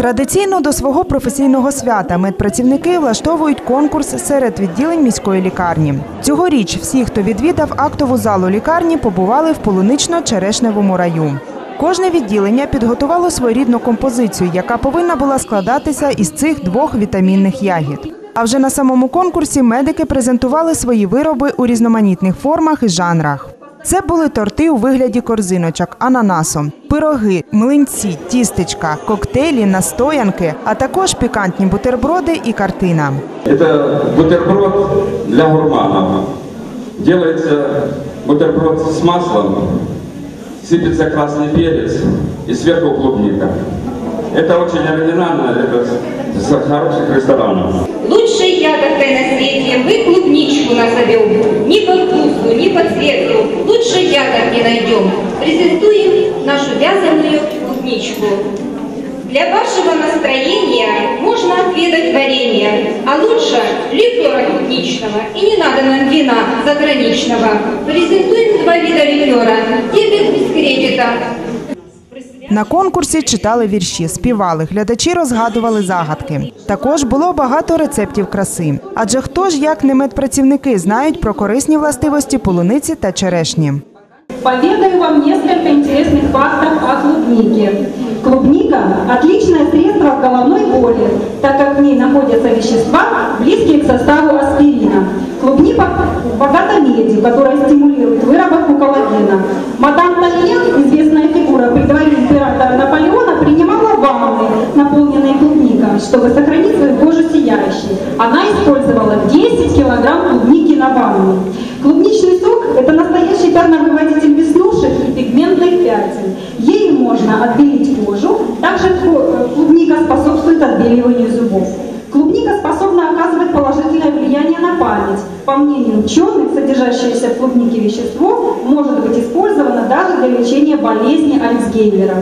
Традиційно до свого професійного свята медпрацівники влаштовують конкурс серед відділень міської лікарні. Цьогоріч всі, хто відвідав актову залу лікарні, побували в полунично-черешневому раю. Кожне відділення підготувало своєрідну композицію, яка повинна була складатися із цих двох вітамінних ягід. А вже на самому конкурсі медики презентували свої вироби у різноманітних формах і жанрах. Це були торти у вигляді корзиночок, ананасом, пироги, млинці, тістечка, коктейлі, настоянки, а також пікантні бутерброди і картина. Это бутерброд для гурманов. Делается бутерброд с маслом, сыпется красный перец и сверху клубника. Это очень оригинально, это с хороших ресторанов. Лучшей ягодкой на свете мы клубничку назовем. Ни по вкусу, ни по цвету. Лучше ягод не найдем. Презентуем нашу вязаную клубничку. Для вашего настроения можно отведать варенье, а лучше ликера клубничного. И не надо нам вина заграничного. Презентуем два вида ликера. Дебет без кредита. На конкурсі читали вірші, співали, глядачі розгадували загадки. Також було багато рецептів краси. Адже хто ж, як не медпрацівники, знають про корисні властивості полуниці та черешні. Поведаю вам несколько интересных фактов о клубнике. Клубника – отличное средство от головной так как в ней находятся вещества, близкие к составу аспирина. Она использовала 10 килограмм клубники на ванну. Клубничный сок – это настоящий пятновыводитель веснушек и пигментных пятен. Ею можно отбелить кожу, также клубника способствует отбеливанию зубов. Клубника способна оказывать положительное влияние на память. По мнению ученых, содержащееся в клубнике вещество может быть использовано даже для лечения болезни Альцгеймера.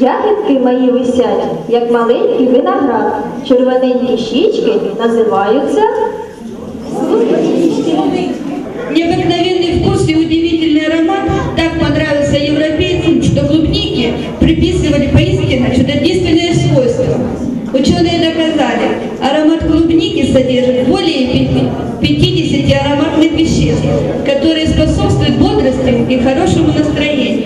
Ягідки мої висять, як маленький виноград. Червоненькі щічки називаються Необыкновенный вкус и удивительный аромат так понравился европейцам, что клубники приписывали поистине чудодейственные свойства. Ученые доказали, аромат клубники содержит более 50 ароматных веществ, которые способствуют бодрости и хорошему настроению.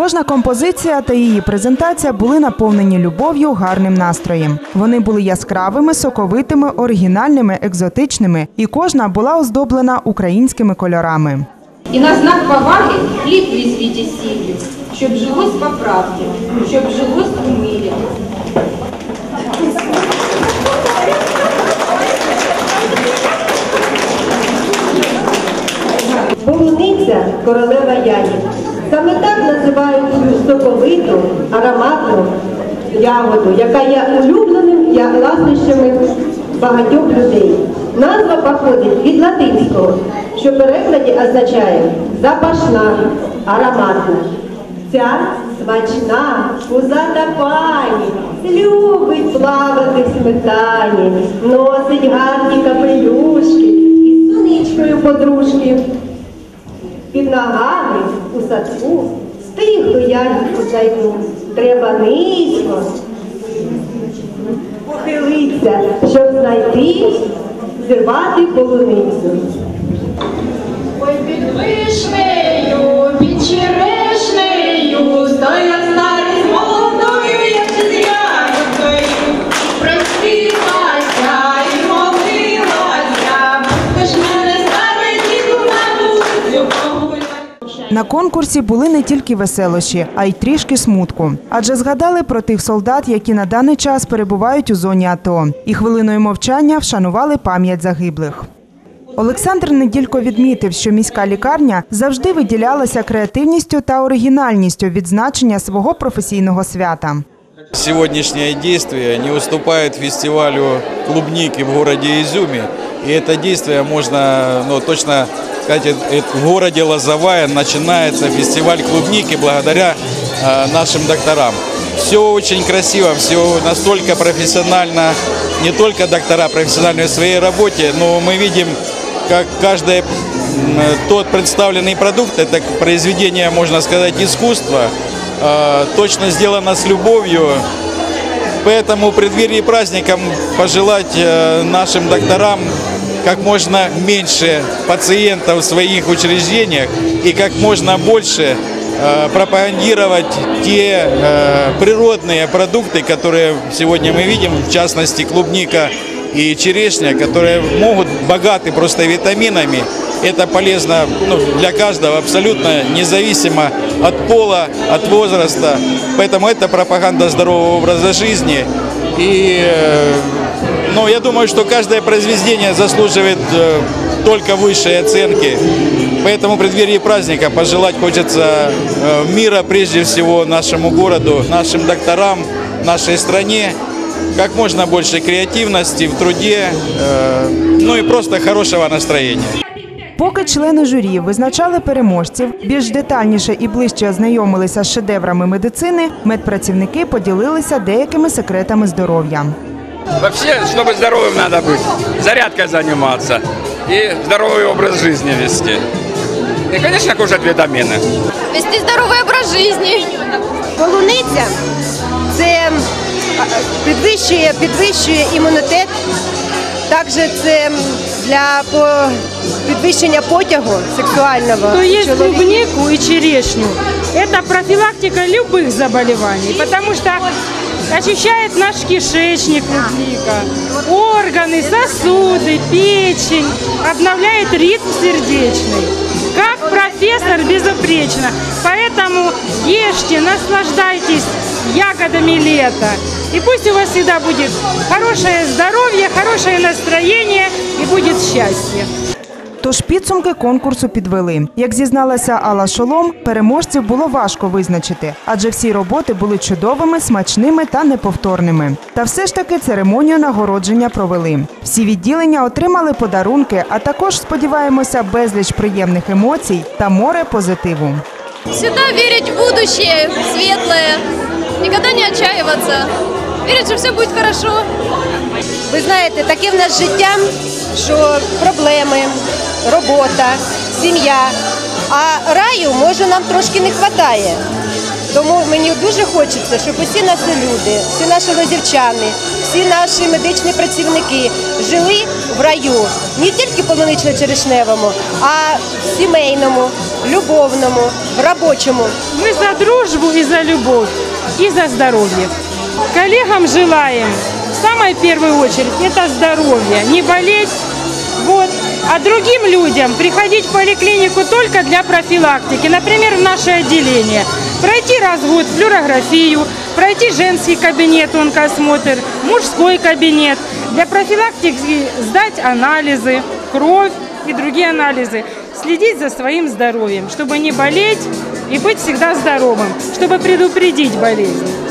Кожна композиція та її презентація були наповнені любов'ю, гарним настроєм. Вони були яскравими, соковитими, оригінальними, екзотичними, і кожна була оздоблена українськими кольорами. І на знак поваги хліб візьміть і сіллю, щоб жилось по правді, щоб жилось у мирі. полуниця королева ягід. Саме так називають цю соковиту, ароматну ягоду, яка є улюбленим ласощами багатьох людей. Назва походить від латинського, що в перекладі означає запашна, ароматна. Ця смачна, пузата пані любить плавати в сметані, носить гарні капелюшки із соничкою подружки. Під ногами садку до ягідку зайду. Треба низько похилиться, щоб знайти зірвати полуницю. Ой, під вишнею, під На конкурсі були не тільки веселощі, а й трішки смутку. Адже згадали про тих солдат, які на даний час перебувають у зоні АТО, і хвилиною мовчання вшанували пам'ять загиблих. Олександр Неділько відмітив, що міська лікарня завжди виділялася креативністю та оригінальністю відзначення свого професійного свята. Сегодняшнее действие не уступает фестивалю клубники в городе Изюме. И это действие можно ну, точно сказать, э, э, в городе Лозовая начинается фестиваль клубники благодаря э, нашим докторам. Все очень красиво, все настолько профессионально. Не только доктора профессиональны в своей работе, но мы видим, как каждый м, тот представленный продукт, это произведение, можно сказать, искусства, э, точно сделано с любовью. Поэтому в преддверии праздника пожелать э, нашим докторам как можно меньше пациентов в своих учреждениях и как можно больше э, пропагандировать те природные продукты, которые сегодня мы видим, в частности клубника и черешня, которые могут богаты просто витаминами. Это полезно ну, для каждого абсолютно независимо от пола, от возраста. Поэтому это пропаганда здорового образа жизни. И э, ну, я думаю, что каждое произведение заслуживает э, только высшей оценки. Поэтому в преддверии праздника пожелать хочется э, мира прежде всего нашему городу, нашим докторам, нашей стране, как можно больше креативности в труде, э, ну и просто хорошего настроения. Поки члени журі визначали переможців, більш детальніше і ближче ознайомилися з шедеврами медицини, медпрацівники поділилися деякими секретами здоров'я. Вообще, чтобы здоровым надо быть, зарядкой заниматься и здоровый образ жизни вести. И, конечно, кушать витамины. вести здоровий образ життя. Полуниця це а, підвищує, підвищує імунітет. Також це для по- підвищення потягу сексуального. То есть чоловіків. клубнику и черешню. Это профилактика любых заболеваний, потому что очищает наш кишечник клубника, органы, сосуды, печень, обновляет ритм сердечный. Как профессор безупречно. Поэтому ешьте, наслаждайтесь ягодами лета. И пусть у вас всегда будет хорошее здоровье, хорошее настроение и будет счастье. Тож підсумки конкурсу підвели. Як зізналася Алла Шолом, переможців було важко визначити, адже всі роботи були чудовими, смачними та неповторними. Та все ж таки церемонію нагородження провели. Всі відділення отримали подарунки, а також сподіваємося, безліч приємних емоцій та море позитиву. Всегда верить в будущее, в светлое. Никогда не отчаиваться. Верить, что все будет хорошо. Ви знаєте, таке в нас життя, що проблеми, робота, сім'я. А раю може нам трошки не вистачає. Тому мені дуже хочеться, щоб усі наші люди, всі наші лозівчани, всі наші медичні працівники жили в раю не тільки полунично-черешневому, а в сімейному, любовному, в робочому. Мы за дружбу и за любовь, и за здоровье. Коллегам желаем в самой первую очередь это здоровье, не болеть. Вот. А другим людям приходить в поликлинику только для профилактики, например, в наше отделение. Пройти раз в год флюорографию, пройти женский кабинет, онкосмотр, мужской кабинет. Для профилактики сдать анализы, кровь и другие анализы. Следить за своим здоровьем, чтобы не болеть и быть всегда здоровым, чтобы предупредить болезнь.